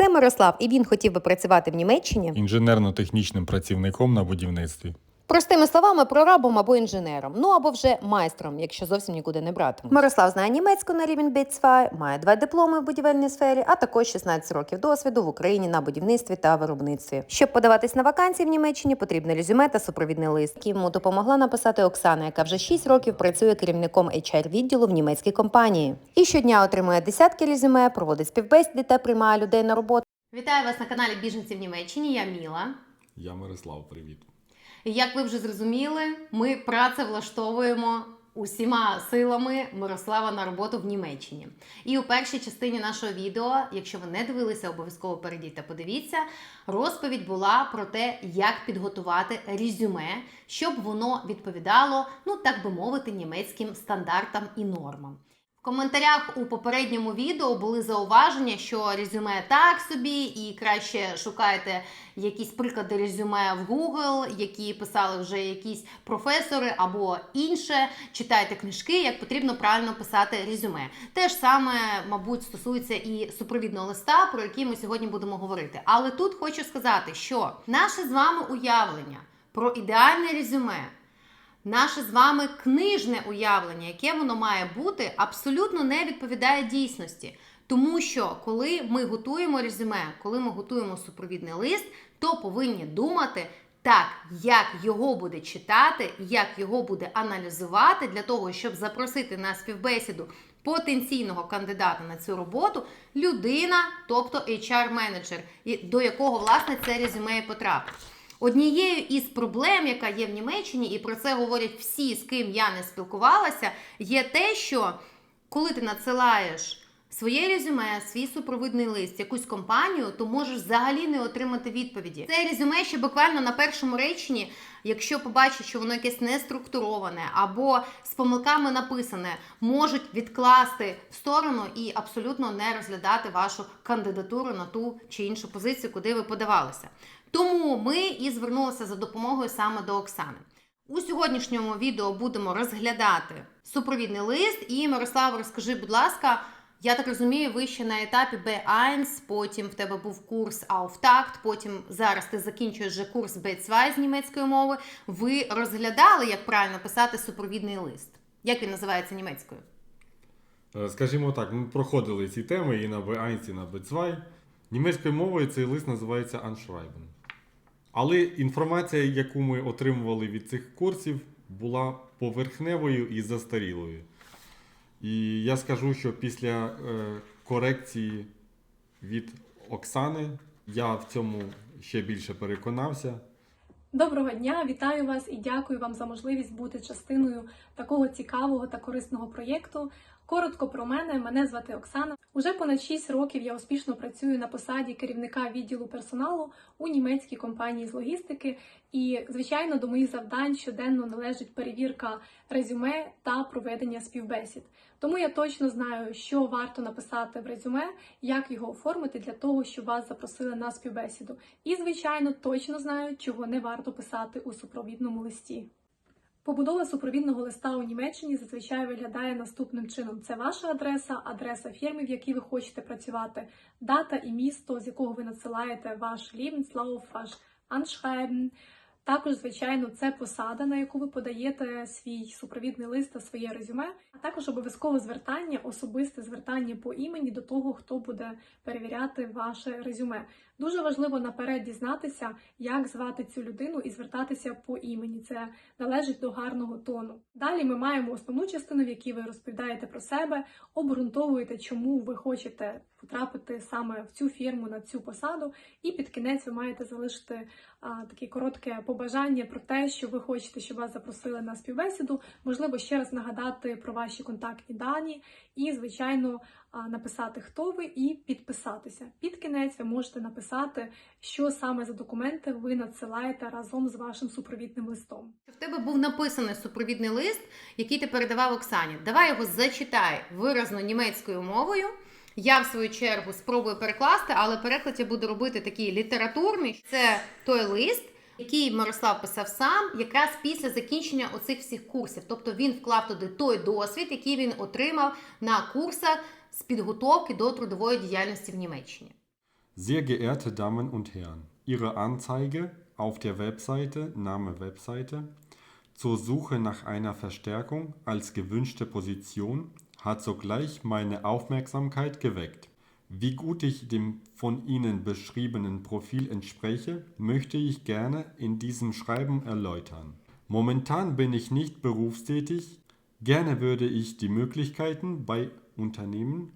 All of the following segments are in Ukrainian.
Це Мирослав, і він хотів би працювати в Німеччині. інженерно-технічним працівником на будівництві. Простими словами, прорабом або інженером, ну або вже майстром, якщо зовсім нікуди не братимуть. Мирослав знає німецьку на рівень B2, має два дипломи в будівельній сфері, а також 16 років досвіду в Україні на будівництві та виробництві. Щоб подаватись на вакансії в Німеччині, потрібне резюме та супровідний лист, який йому допомогла написати Оксана, яка вже 6 років працює керівником HR відділу в німецькій компанії. І щодня отримує десятки резюме, проводить співбесіди та приймає людей на роботу. Вітаю вас на каналі Біженці в Німеччині. Я Міла. Я Мирослав, привіт. Як ви вже зрозуміли, ми працевлаштовуємо усіма силами Мирослава на роботу в Німеччині. І у першій частині нашого відео, якщо ви не дивилися, обов'язково перейдіть та подивіться. Розповідь була про те, як підготувати резюме, щоб воно відповідало, ну так би мовити, німецьким стандартам і нормам. В коментарях у попередньому відео були зауваження, що резюме так собі, і краще шукайте якісь приклади резюме в Google, які писали вже якісь професори або інше. Читайте книжки, як потрібно правильно писати резюме. Те ж саме, мабуть, стосується і супровідного листа, про який ми сьогодні будемо говорити. Але тут хочу сказати, що наше з вами уявлення про ідеальне резюме. Наше з вами книжне уявлення, яке воно має бути, абсолютно не відповідає дійсності. Тому що коли ми готуємо резюме, коли ми готуємо супровідний лист, то повинні думати так, як його буде читати, як його буде аналізувати для того, щоб запросити на співбесіду потенційного кандидата на цю роботу, людина, тобто HR-менеджер, до якого власне це резюме потрапить. Однією із проблем, яка є в Німеччині, і про це говорять всі, з ким я не спілкувалася, є те, що коли ти надсилаєш своє резюме, свій супровідний лист, якусь компанію, то можеш взагалі не отримати відповіді. Це резюме ще буквально на першому реченні, якщо побачать, що воно якесь неструктуроване або з помилками написане, можуть відкласти в сторону і абсолютно не розглядати вашу кандидатуру на ту чи іншу позицію, куди ви подавалися. Тому ми і звернулися за допомогою саме до Оксани. У сьогоднішньому відео будемо розглядати супровідний лист. І Мирослава, розкажи, будь ласка, я так розумію, ви ще на етапі B1, потім в тебе був курс Auftakt, потім зараз ти закінчуєш вже курс B2 з німецької мови. Ви розглядали, як правильно писати супровідний лист? Як він називається німецькою? Е, Скажімо так, ми проходили ці теми і на B1, і на B2. Німецькою мовою цей лист називається Anschreiben. Але інформація, яку ми отримували від цих курсів, була поверхневою і застарілою. І я скажу, що після е, корекції від Оксани я в цьому ще більше переконався. Доброго дня, вітаю вас і дякую вам за можливість бути частиною такого цікавого та корисного проєкту. Коротко про мене, мене звати Оксана. Уже понад 6 років я успішно працюю на посаді керівника відділу персоналу у німецькій компанії з логістики. І, звичайно, до моїх завдань щоденно належить перевірка резюме та проведення співбесід. Тому я точно знаю, що варто написати в резюме, як його оформити для того, щоб вас запросили на співбесіду. І, звичайно, точно знаю, чого не варто писати у супровідному листі. Побудова супровідного листа у Німеччині зазвичай виглядає наступним чином: це ваша адреса, адреса фірми, в якій ви хочете працювати, дата і місто, з якого ви надсилаєте ваш Lebenslauf, ваш Anschreiben. Також, звичайно, це посада, на яку ви подаєте свій супровідний лист та своє резюме, а також обов'язкове звертання, особисте звертання по імені до того, хто буде перевіряти ваше резюме. Дуже важливо наперед дізнатися, як звати цю людину і звертатися по імені. Це належить до гарного тону. Далі ми маємо основну частину, в якій ви розповідаєте про себе, обґрунтовуєте, чому ви хочете потрапити саме в цю фірму на цю посаду, і під кінець ви маєте залишити а, таке коротке побажання про те, що ви хочете, щоб вас запросили на співбесіду. Можливо, ще раз нагадати про ваші контактні дані і, звичайно, написати, хто ви, і підписатися. Під кінець ви можете написати, що саме за документи ви надсилаєте разом з вашим супровідним листом. В тебе був написаний супровідний лист, який ти передавав Оксані. Давай його зачитай виразно німецькою мовою. Я, в свою чергу, спробую перекласти, але переклад я буду робити такий літературний. Це той лист, який Мирослав писав сам, якраз після закінчення оцих всіх курсів. Тобто він вклав туди той досвід, який він отримав на курсах з підготовки до трудової діяльності в Німеччині. Sehr geehrte Damen und Herren, Ihre Anzeige auf der Webseite, Name Webseite, zur Suche nach einer Verstärkung als gewünschte Position hat sogleich meine Aufmerksamkeit geweckt. Wie gut ich dem von Ihnen beschriebenen Profil entspreche, möchte ich gerne in diesem Schreiben erläutern. Momentan bin ich nicht berufstätig. Gerne würde ich die Möglichkeiten bei Unternehmen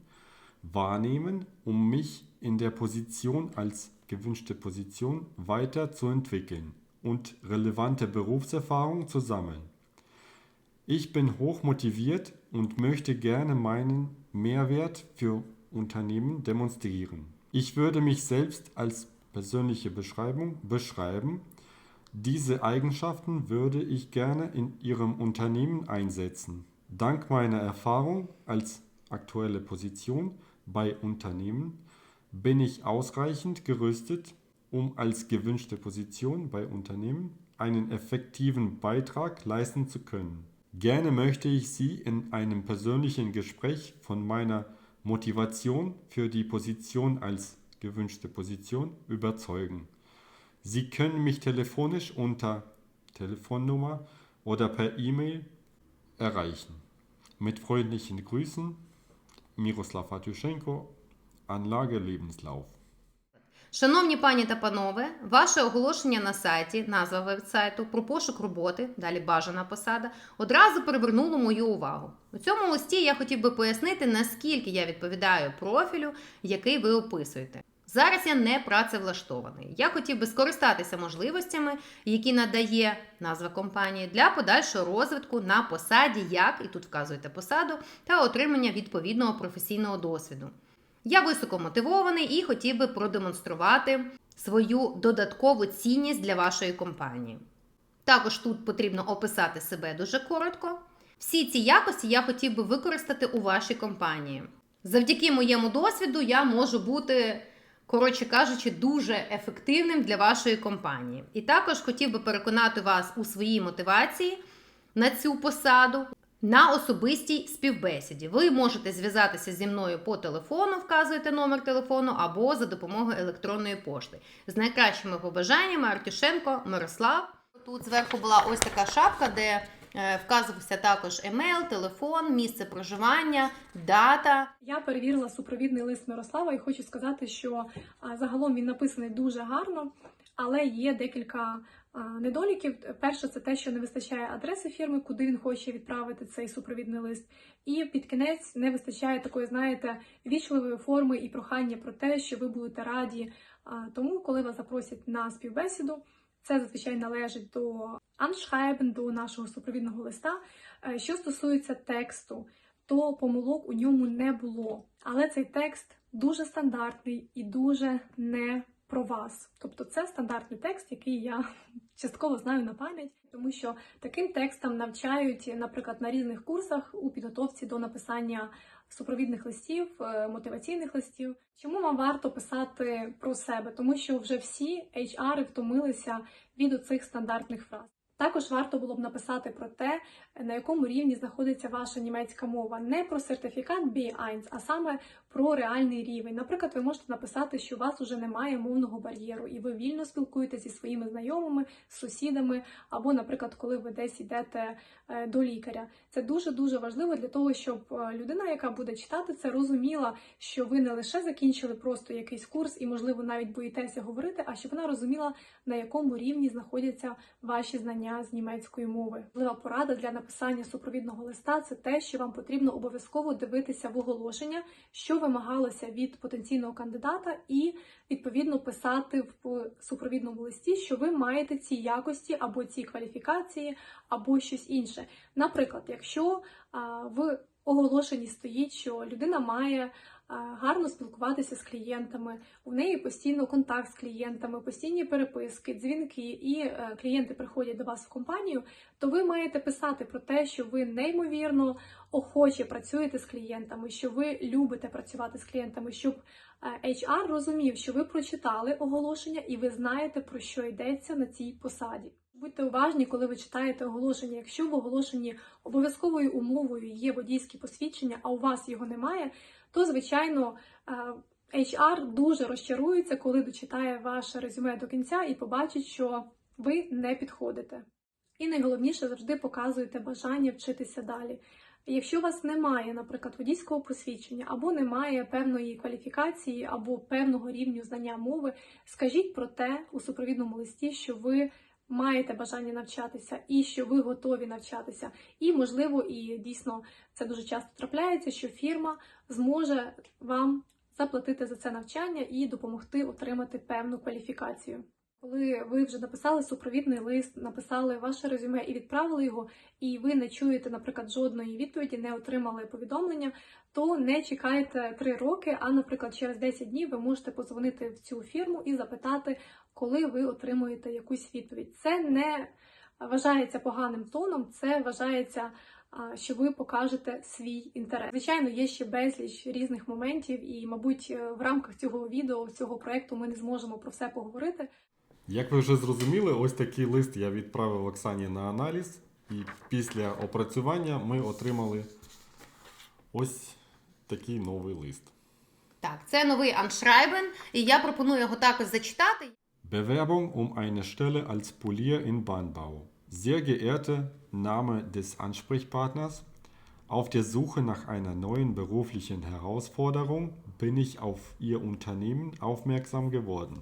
wahrnehmen, um mich in der Position als gewünschte Position weiterzuentwickeln und relevante Berufserfahrung zu sammeln. Ich bin hoch motiviert und möchte gerne meinen Mehrwert für Unternehmen demonstrieren. Ich würde mich selbst als persönliche Beschreibung beschreiben. Diese Eigenschaften würde ich gerne in Ihrem Unternehmen einsetzen. Dank meiner Erfahrung als aktuelle Position bei Unternehmen bin ich ausreichend gerüstet, um als gewünschte Position bei Unternehmen einen effektiven Beitrag leisten zu können. Gerne möchte ich Sie in einem persönlichen Gespräch von meiner Motivation für die Position als gewünschte Position überzeugen. Sie können mich telefonisch unter Telefonnummer oder per E-Mail erreichen. Mit freundlichen Grüßen, Miroslav Атюшенко, Анлаге Lebenslauf. Шановні пані та панове, ваше оголошення на сайті, назва веб-сайту про пошук роботи, далі бажана посада, одразу привернуло мою увагу. У цьому листі я хотів би пояснити, наскільки я відповідаю профілю, який ви описуєте. Зараз я не працевлаштований. Я хотів би скористатися можливостями, які надає назва компанії для подальшого розвитку на посаді, як і тут вказуєте посаду, та отримання відповідного професійного досвіду. Я високо мотивований і хотів би продемонструвати свою додаткову цінність для вашої компанії. Також тут потрібно описати себе дуже коротко. Всі ці якості я хотів би використати у вашій компанії. Завдяки моєму досвіду я можу бути, коротше кажучи, дуже ефективним для вашої компанії. І також хотів би переконати вас у своїй мотивації на цю посаду. На особистій співбесіді ви можете зв'язатися зі мною по телефону, вказуєте номер телефону або за допомогою електронної пошти. З найкращими побажаннями Артюшенко Мирослав. Тут зверху була ось така шапка, де вказувався також емейл, телефон, місце проживання, дата. Я перевірила супровідний лист Мирослава і хочу сказати, що загалом він написаний дуже гарно, але є декілька недоліків. Перше, це те, що не вистачає адреси фірми, куди він хоче відправити цей супровідний лист. І під кінець не вистачає такої, знаєте, вічливої форми і прохання про те, що ви будете раді. Тому, коли вас запросять на співбесіду, це зазвичай належить до аншхайбен, до нашого супровідного листа. Е, Що стосується тексту, то помилок у ньому не було. Але цей текст дуже стандартний і дуже не про вас. Тобто це стандартний текст, який я частково знаю на пам'ять, тому що таким текстом навчають, наприклад, на різних курсах у підготовці до написання супровідних листів, е, мотиваційних листів. Чому вам варто писати про себе? Тому що вже всі HR втомилися від оцих стандартних фраз. Також варто було б написати про те, на якому рівні знаходиться ваша німецька мова, не про сертифікат B1, а саме про реальний рівень. Наприклад, ви можете написати, що у вас уже немає мовного бар'єру, і ви вільно спілкуєтеся зі своїми знайомими, сусідами, або, наприклад, коли ви десь йдете е, до лікаря. Це дуже дуже важливо для того, щоб е, людина, яка буде читати це, розуміла, що ви не лише закінчили просто якийсь курс і, можливо, навіть боїтеся говорити, а щоб вона розуміла, на якому рівні знаходяться ваші знання з німецької мови. Лива порада для написання супровідного листа це те, що вам потрібно обов'язково дивитися в оголошення, що вимагалося від потенційного кандидата, і відповідно писати в супровідному листі, що ви маєте ці якості або ці кваліфікації, або щось інше. Наприклад, якщо в оголошенні стоїть, що людина має гарно спілкуватися з клієнтами, у неї постійно контакт з клієнтами, постійні переписки, дзвінки, і е, клієнти приходять до вас в компанію, то ви маєте писати про те, що ви неймовірно охоче працюєте з клієнтами, що ви любите працювати з клієнтами, щоб е, HR розумів, що ви прочитали оголошення і ви знаєте, про що йдеться на цій посаді. Будьте уважні, коли ви читаєте оголошення. Якщо в оголошенні обов'язковою умовою є водійське посвідчення, а у вас його немає, то звичайно е, HR дуже розчарується, коли дочитає ваше резюме до кінця і побачить, що ви не підходите. І найголовніше завжди показуйте бажання вчитися далі. Якщо у вас немає, наприклад, водійського посвідчення, або немає певної кваліфікації, або певного рівню знання мови, скажіть про те у супровідному листі, що ви маєте бажання навчатися і що ви готові навчатися. І, можливо, і дійсно це дуже часто трапляється, що фірма зможе вам заплатити за це навчання і допомогти отримати певну кваліфікацію. Коли ви вже написали супровідний лист, написали ваше резюме і відправили його, і ви не чуєте, наприклад, жодної відповіді, не отримали повідомлення, то не чекайте три роки, а, наприклад, через 10 днів ви можете позвонити в цю фірму і запитати, коли ви отримуєте якусь відповідь. Це не вважається поганим тоном, це вважається, що ви покажете свій інтерес. Звичайно, є ще безліч різних моментів, і, мабуть, в рамках цього відео, цього проекту ми не зможемо про все поговорити. Як ви вже зрозуміли, ось такий лист я відправив Оксані на аналіз, і після опрацювання ми отримали ось такий новий лист. Так, це новий Аншрайбен, і я пропоную його також зачитати. Bewerbung um eine Stelle als Polier in Bahnbau. Sehr geehrte Name des Ansprechpartners, auf der Suche nach einer neuen beruflichen Herausforderung bin ich auf Ihr Unternehmen aufmerksam geworden.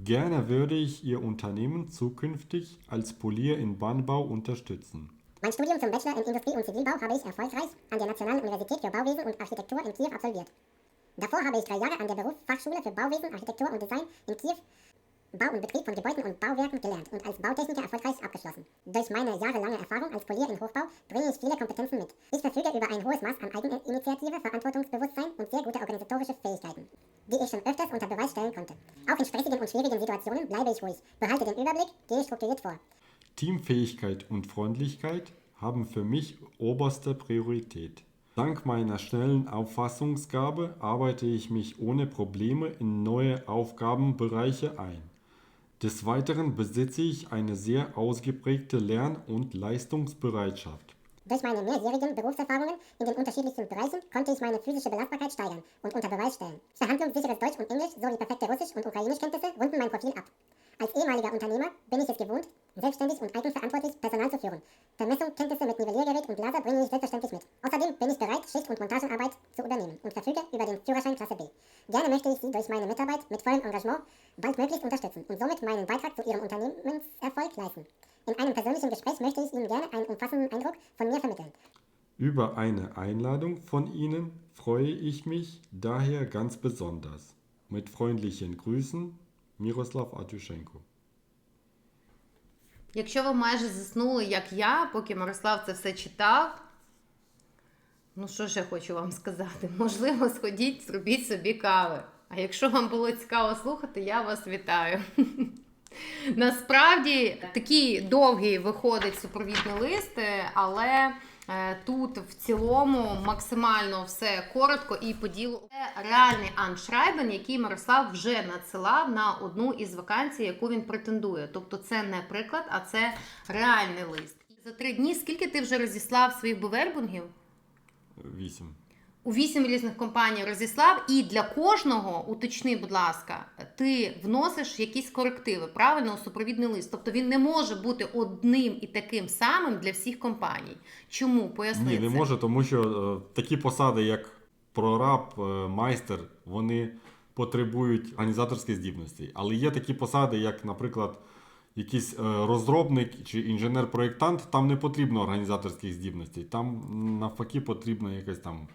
Gerne würde ich Ihr Unternehmen zukünftig als Polier in Bahnbau unterstützen. Mein Studium zum Bachelor in Industrie- und Zivilbau habe ich erfolgreich an der Nationalen Universität für Bauwesen und Architektur in Kiew absolviert. Davor habe ich drei Jahre an der Berufsfachschule für Bauwesen, Architektur und Design in Kiew Bau und Betrieb von Gebäuden und Bauwerken gelernt und als Bautechniker erfolgreich abgeschlossen. Durch meine jahrelange Erfahrung als Polier im Hochbau bringe ich viele Kompetenzen mit. Ich verfüge über ein hohes Maß an Eigeninitiative, Verantwortungsbewusstsein und sehr gute organisatorische Fähigkeiten, die ich schon öfters unter Beweis stellen konnte. Auch in stressigen und schwierigen Situationen bleibe ich ruhig, behalte den Überblick, gehe strukturiert vor. Teamfähigkeit und Freundlichkeit haben für mich oberste Priorität. Dank meiner schnellen Auffassungsgabe arbeite ich mich ohne Probleme in neue Aufgabenbereiche ein. Des Weiteren besitze ich eine sehr ausgeprägte Lern- und Leistungsbereitschaft. Durch meine mehrjährigen Berufserfahrungen in den unterschiedlichsten Bereichen konnte ich meine physische Belastbarkeit steigern und unter Beweis stellen. Verhandlungssicheres Deutsch und Englisch sowie perfekte Russisch- und Ukrainischkenntnisse runden mein Profil ab. Als ehemaliger Unternehmer bin ich es gewohnt, selbstständig und eigenverantwortlich Personal zu führen. Vermessung, Kenntnisse mit Nivelliergerät und Laser bringe ich selbstverständlich mit. Außerdem bin ich bereit, Schicht- und Montagearbeit zu übernehmen und verfüge über den Führerschein Klasse B. Gerne möchte ich Sie durch meine Mitarbeit mit vollem Engagement baldmöglichst unterstützen und somit meinen Beitrag zu Ihrem Unternehmenserfolg leisten. In einem persönlichen Gespräch möchte ich Ihnen gerne einen umfassenden Eindruck von mir vermitteln. Über eine Einladung von Ihnen freue ich mich daher ganz besonders. Mit freundlichen Grüßen, Miroslav Atyushenko. Якщо ви майже заснули, як я, поки Мирослав це все читав, ну що ж я хочу вам сказати? Можливо, сходіть, зробіть собі кави. А якщо вам було цікаво слухати, я вас вітаю. Насправді такий довгий виходить супровідний лист, е, але тут в цілому максимально все коротко і по ділу. Це реальний аншрайбен, який Мирослав вже надсилав на одну із вакансій, яку він претендує. Тобто це не приклад, а це реальний лист. За три дні скільки ти вже розіслав своїх бувербунгів? Вісім. У вісім різних компаній розіслав, і для кожного, уточни, будь ласка, ти вносиш якісь корективи, правильно, у супровідний лист. Тобто він не може бути одним і таким самим для всіх компаній. Чому? Поясни Ні, не може, тому що е, такі посади, як прораб, е, майстер, вони потребують організаторської здібності. Але є такі посади, як, наприклад, якийсь е, розробник чи інженер-проєктант, там не потрібно організаторських здібностей. Там навпаки потрібна якась там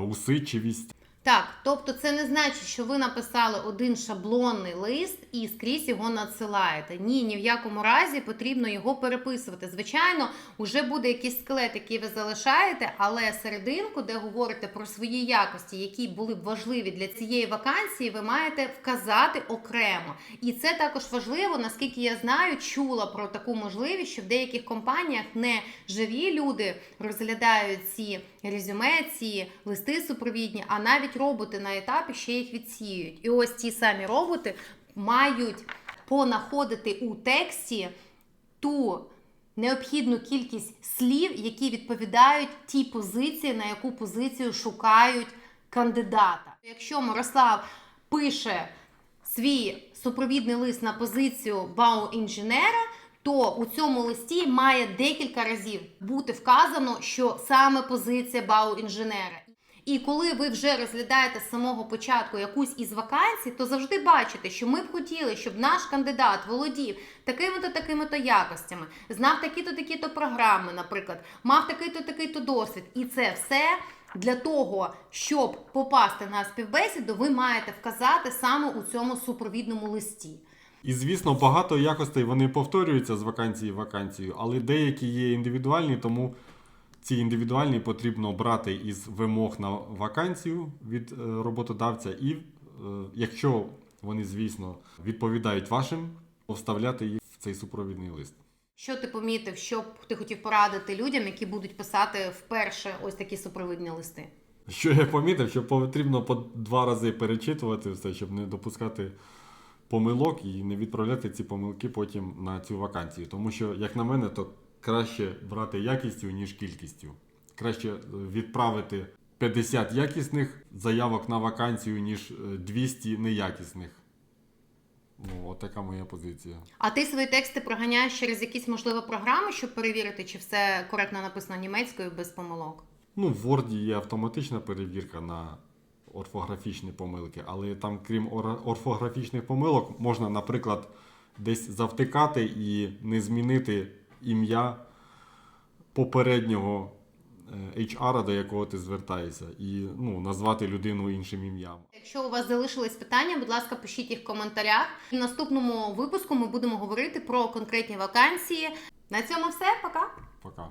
усидчивість. Так, тобто це не значить, що ви написали один шаблонний лист і скрізь його надсилаєте. Ні, ні в якому разі потрібно його переписувати. Звичайно, вже буде якийсь скелет, який ви залишаєте, але серединку, де говорите про свої якості, які були б важливі для цієї вакансії, ви маєте вказати окремо. І це також важливо, наскільки я знаю, чула про таку можливість, що в деяких компаніях не живі люди розглядають ці резюме, ці листи супровідні, а навіть роботи на етапі ще їх відсіюють. І ось ці самі роботи мають понаходити у тексті ту необхідну кількість слів, які відповідають тій позиції, на яку позицію шукають кандидата. Якщо Мирослав пише свій супровідний лист на позицію бау-інженера, то у цьому листі має декілька разів бути вказано, що саме позиція бау-інженера. І коли ви вже розглядаєте з самого початку якусь із вакансій, то завжди бачите, що ми б хотіли, щоб наш кандидат володів такими-то такими-то якостями, знав такі-то такі-то програми, наприклад, мав такий-то такий-то досвід. І це все для того, щоб попасти на співбесіду, ви маєте вказати саме у цьому супровідному листі. І звісно, багато якостей вони повторюються з вакансії в вакансію, але деякі є індивідуальні, тому ці індивідуальні потрібно брати із вимог на вакансію від е, роботодавця, і е, якщо вони, звісно, відповідають вашим, вставляти їх в цей супровідний лист. Що ти помітив, що б ти хотів порадити людям, які будуть писати вперше ось такі супровідні листи? Що я помітив, що потрібно по два рази перечитувати все, щоб не допускати помилок і не відправляти ці помилки потім на цю вакансію. Тому що, як на мене, то краще брати якістю, ніж кількістю. Краще е, відправити 50 якісних заявок на вакансію, ніж е, 200 неякісних. Ну, от така моя позиція. А ти свої тексти проганяєш через якісь можливо програми, щоб перевірити, чи все коректно написано німецькою без помилок? Ну, в Word є автоматична перевірка на орфографічні помилки, але там, крім орфографічних помилок, можна, наприклад, десь завтикати і не змінити ім'я попереднього е, HR, до якого ти звертаєшся, і ну, назвати людину іншим ім'ям. Якщо у вас залишились питання, будь ласка, пишіть їх в коментарях. В наступному випуску ми будемо говорити про конкретні вакансії. На цьому все, пока! Пока.